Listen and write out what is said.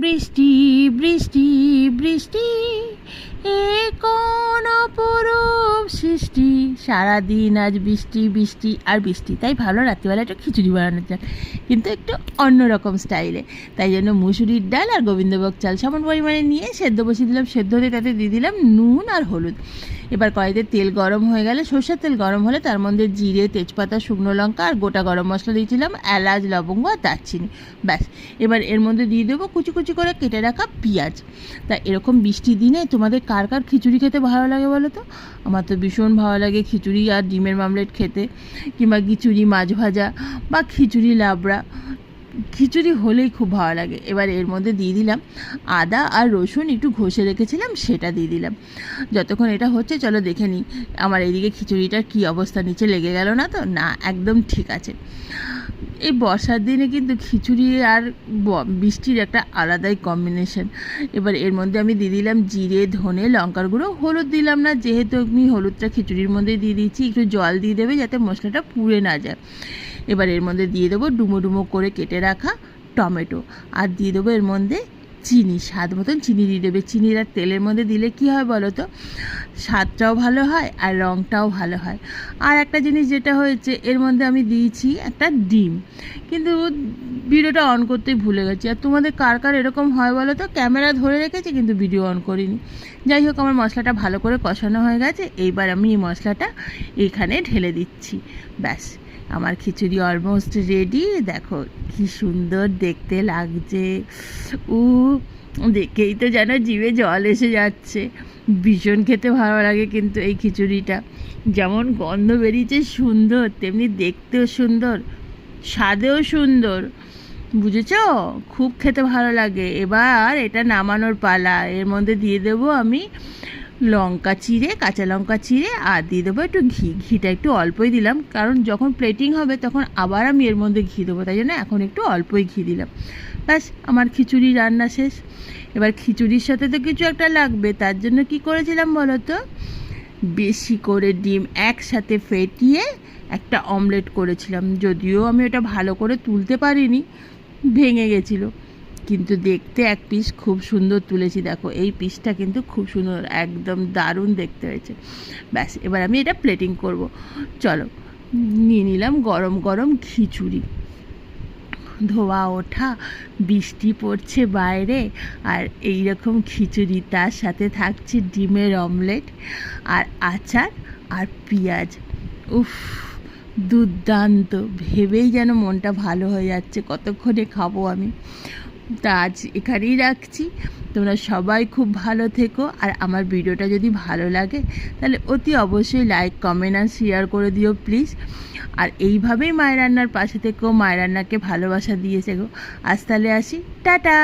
বৃষ্টি বৃষ্টি বৃষ্টি এ কোন অপরূপ সৃষ্টি? সারাদিন আজ বৃষ্টি বৃষ্টি আর বৃষ্টি। তাই ভালো রাত্রিবেলা একটু খিচুড়ি বানানো যাক কিন্তু একটু অন্যরকম স্টাইলে। তাই জন্য মুসুরির ডাল আর গোবিন্দভোগ চাল সমান পরিমাণে নিয়ে সেদ্ধ বসিয়ে দিলাম। সেদ্ধ হতে তাতে দিয়ে দিলাম নুন আর হলুদ। এবার কড়াইতে তেল গরম হয়ে গেলে সর্ষের তেল গরম হলে তার মধ্যে জিরে, তেজপাতা, শুকনো লঙ্কা আর গোটা গরম মশলা দিয়েছিলাম, এলাচ, লবঙ্গ আর দারচিনি। ব্যাস। এবার এর মধ্যে দিয়ে দেবো কুচি কুচি করে কেটে রাখা পেঁয়াজ। তা এরকম বৃষ্টির দিনে তোমাদের কার কার খিচুড়ি খেতে ভালো লাগে বলো তো? আমার তো ভীষণ ভালো লাগে খিচুড়ি আর ডিমের মামলেট খেতে, কিংবা খিচুড়ি, মাছ ভাজা বা খিচুড়ি, লাবড়া। খিচুড়ি হলেই খুব ভালো লাগে। এবার এর মধ্যে দিয়ে দিলাম আদা আর রসুন, একটু ঘষে রেখেছিলাম, সেটা দিয়ে দিলাম। যতক্ষণ এটা হচ্ছে, চলো দেখে নিই আমার এদিকে খিচুড়িটার কী অবস্থা, নিচে লেগে গেল না তো? না, একদম ঠিক আছে। এই বর্ষার দিনে কিন্তু খিচুড়ি আর বৃষ্টির একটা আলাদাই কম্বিনেশন এবার এর মধ্যে আমি দিয়ে দিলাম জিরে, ধনে, লঙ্কার গুঁড়ো। হলুদ দিলাম না, যেহেতু আমি হলুদটা খিচুড়ির মধ্যে দিয়ে দিচ্ছি, একটু জল দিয়ে দেবে যাতে মশলাটা পুড়ে না যায়। এবার এর মধ্যে দিয়ে দেবো ডুমো ডুমো করে কেটে রাখা টমেটো। আর দিয়ে দেবো এর মধ্যে চিনি স্বাদ মতন চিনি দিয়ে দেবে। চিনির আর তেলের মধ্যে দিলে কি হয় বলো তো? স্বাদটাও ভালো হয় আর রঙটাও ভালো হয়। আর একটা জিনিস যেটা হয়েছে, এর মধ্যে আমি দিয়েছি একটা ডিম। কিন্তু ভিডিওটা অন করতেই ভুলে গেছি। আর তোমাদের কার কার এরকম হয় বলো তো? ক্যামেরা ধরে রেখেছি কিন্তু ভিডিও অন করিনি। যাই হোক, আমার মশলাটা ভালো করে কষানো হয়ে গেছে। এইবার আমি এই মশলাটা এখানে ঢেলে দিচ্ছি। ব্যাস। আমার খিচুড়ি অলমোস্ট রেডি দেখো, কি সুন্দর দেখতে লাগছে। উ, দেখেই তো যেন জিভে জল এসে যাচ্ছে। ভীষণ খেতে ভালো লাগে কিন্তু এই খিচুড়িটা। যেমন গন্ধ বেরিয়েছে সুন্দর, তেমনি দেখতেও সুন্দর, স্বাদেও সুন্দর। বুঝেছ? খুব খেতে ভালো লাগে। এবার এটা নামানোর পালা। এর মধ্যে দিয়ে দেবো আমি লঙ্কা চিড়ে, কাঁচা লঙ্কা চিড়ে, আর দিয়ে দেবো একটু ঘি। ঘিটা একটু অল্পই দিলাম, কারণ যখন প্লেটিং হবে তখন আবার আমি এর মধ্যে ঘি দেবো, তাই জন্য এখন একটু অল্পই ঘি দিলাম। ব্যাস, আমার খিচুড়ি রান্না শেষ। এবার খিচুড়ির সাথে তো কিছু একটা লাগবে, তার জন্য কি করেছিলাম বলো তো? বেশি করে ডিম একসাথে ফেটিয়ে একটা অমলেট করেছিলাম, যদিও আমি ওটা ভালো করে তুলতে পারিনি, ভেঙে গেছিল। কিন্তু দেখতে এক পিস খুব সুন্দর তুলেছি। দেখো, এই পিসটা কিন্তু খুব সুন্দর, একদম দারুণ দেখতে হয়েছে। ব্যাস, এবার আমি এটা প্লেটিং করব। চলো, নিয়ে নিলাম গরম গরম খিচুড়ি। ধোয়া, ওঠা, বৃষ্টি পড়ছে বাইরে, আর এই রকম খিচুড়ি, তার সাথে থাকছে ডিমের অমলেট আর আচার, আর পেঁয়াজ। উফ, দুর্দান্ত। ভেবেই যেন মনটা ভালো হয়ে যাচ্ছে, কতক্ষণে খাব আমি? তা আজ এখানেই রাখছি। তোমরা সবাই খুব ভালো থেকো। আর আমার ভিডিওটা যদি ভালো লাগে, তাহলে অতি অবশ্যই লাইক কমেন্ট আর শেয়ার করে দিও প্লিজ আর এইভাবেই মায়ের রান্নার পাশে থেকেও মায়ের রান্নাকে ভালোবাসা দিয়েছে গো। আজ তাহলে আসি। টাটা!